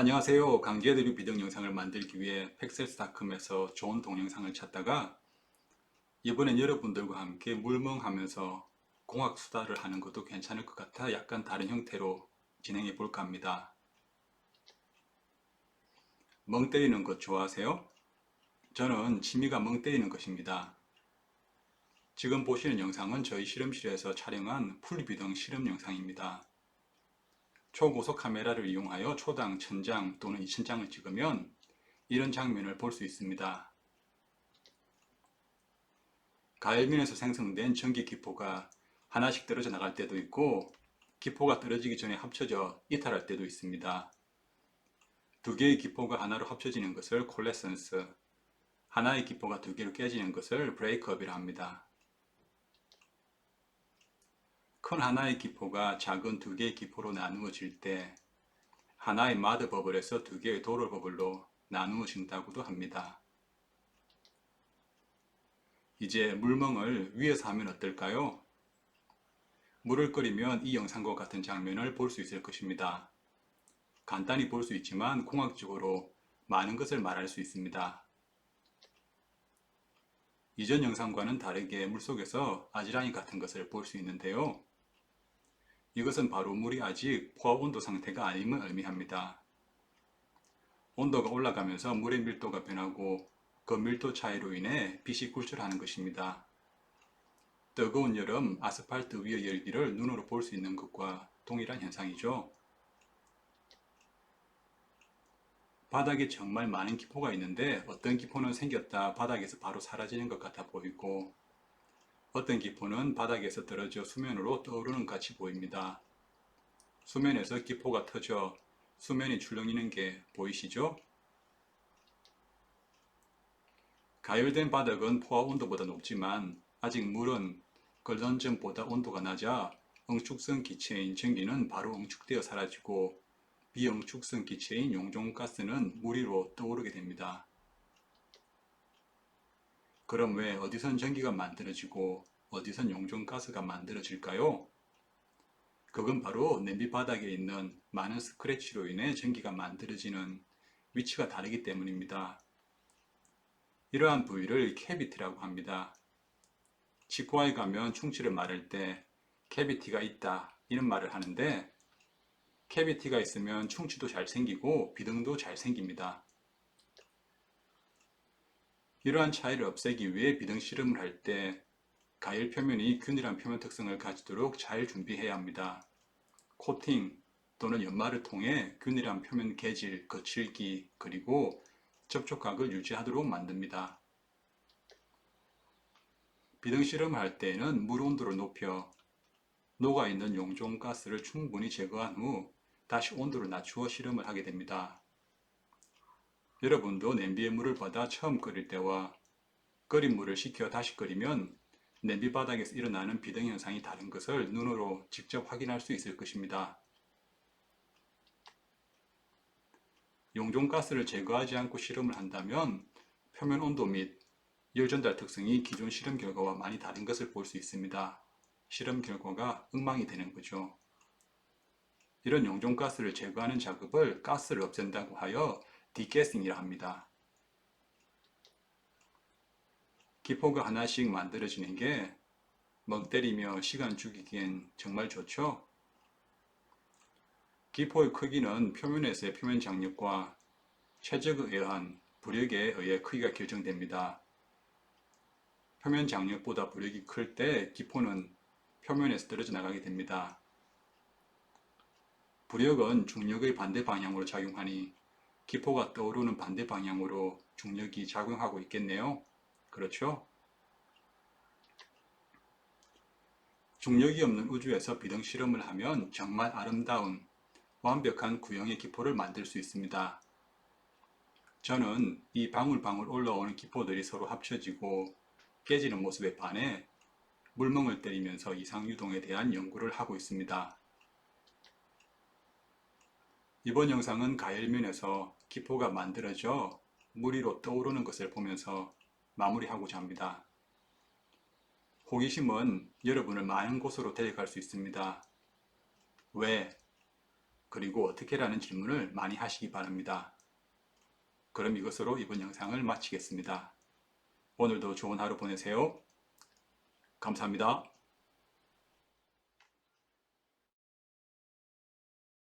안녕하세요. 강제드립 비등 영상을 만들기 위해 팩셀스닷컴에서 좋은 동영상을 찾다가 이번엔 여러분들과 함께 물멍하면서 공학 수다를 하는 것도 괜찮을 것 같아 약간 다른 형태로 진행해 볼까 합니다. 멍 때리는 것 좋아하세요? 저는 취미가 멍 때리는 것입니다. 지금 보시는 영상은 저희 실험실에서 촬영한 풀비등 실험 영상입니다. 초고속 카메라를 이용하여 초당 1000장 또는 2000장을 찍으면 이런 장면을 볼 수 있습니다. 가열면에서 생성된 전기 기포가 하나씩 떨어져 나갈 때도 있고 기포가 떨어지기 전에 합쳐져 이탈할 때도 있습니다. 두 개의 기포가 하나로 합쳐지는 것을 콜레센스, 하나의 기포가 두 개로 깨지는 것을 브레이크업이라 합니다. 큰 하나의 기포가 작은 두 개의 기포로 나누어질 때 하나의 마드 버블에서 두 개의 도로 버블로 나누어진다고도 합니다. 이제 물멍을 위에서 하면 어떨까요? 물을 끓이면 이 영상과 같은 장면을 볼 수 있을 것입니다. 간단히 볼 수 있지만 공학적으로 많은 것을 말할 수 있습니다. 이전 영상과는 다르게 물속에서 아지랑이 같은 것을 볼 수 있는데요. 이것은 바로 물이 아직 포화 온도 상태가 아님을 의미합니다. 온도가 올라가면서 물의 밀도가 변하고 그 밀도 차이로 인해 빛이 굴절하는 것입니다. 뜨거운 여름 아스팔트 위의 열기를 눈으로 볼 수 있는 것과 동일한 현상이죠. 바닥에 정말 많은 기포가 있는데 어떤 기포는 생겼다 바닥에서 바로 사라지는 것 같아 보이고 어떤 기포는 바닥에서 떨어져 수면으로 떠오르는 것 같이 보입니다. 수면에서 기포가 터져 수면이 출렁이는 게 보이시죠? 가열된 바닥은 포화 온도보다 높지만 아직 물은 끓던 전보다 온도가 낮아 응축성 기체인 전기는 바로 응축되어 사라지고 비응축성 기체인 용종가스는 물 위로 떠오르게 됩니다. 그럼 왜 어디선 전기가 만들어지고 어디선 용종가스가 만들어질까요? 그건 바로 냄비 바닥에 있는 많은 스크래치로 인해 전기가 만들어지는 위치가 다르기 때문입니다. 이러한 부위를 캐비티라고 합니다. 치과에 가면 충치를 말할 때 캐비티가 있다 이런 말을 하는데 캐비티가 있으면 충치도 잘 생기고 비등도 잘 생깁니다. 이러한 차이를 없애기 위해 비등 실험을 할 때 가열 표면이 균일한 표면 특성을 가지도록 잘 준비해야 합니다. 코팅 또는 연마를 통해 균일한 표면 개질, 거칠기, 그리고 접촉각을 유지하도록 만듭니다. 비등 실험을 할 때에는 물 온도를 높여 녹아있는 용종 가스를 충분히 제거한 후 다시 온도를 낮추어 실험을 하게 됩니다. 여러분도 냄비에 물을 받아 처음 끓일 때와 끓인 물을 식혀 다시 끓이면 냄비 바닥에서 일어나는 비등 현상이 다른 것을 눈으로 직접 확인할 수 있을 것입니다. 용종가스를 제거하지 않고 실험을 한다면 표면 온도 및 열 전달 특성이 기존 실험 결과와 많이 다른 것을 볼 수 있습니다. 실험 결과가 엉망이 되는 거죠. 이런 용종가스를 제거하는 작업을 가스를 없앤다고 하여 디게싱이라 합니다. 기포가 하나씩 만들어지는 게 멍 때리며 시간 죽이기엔 정말 좋죠? 기포의 크기는 표면에서의 표면 장력과 최적에 의한 부력에 의해 크기가 결정됩니다. 표면 장력보다 부력이 클 때 기포는 표면에서 떨어져 나가게 됩니다. 부력은 중력의 반대 방향으로 작용하니 기포가 떠오르는 반대 방향으로 중력이 작용하고 있겠네요. 그렇죠? 중력이 없는 우주에서 비등 실험을 하면 정말 아름다운 완벽한 구형의 기포를 만들 수 있습니다. 저는 이 방울방울 올라오는 기포들이 서로 합쳐지고 깨지는 모습에 반해 물멍을 때리면서 이상유동에 대한 연구를 하고 있습니다. 이번 영상은 가열면에서 기포가 만들어져 물 위로 떠오르는 것을 보면서 마무리하고자 합니다. 호기심은 여러분을 많은 곳으로 데려갈 수 있습니다. 왜? 그리고 어떻게 라는 질문을 많이 하시기 바랍니다. 그럼 이것으로 이번 영상을 마치겠습니다. 오늘도 좋은 하루 보내세요. 감사합니다.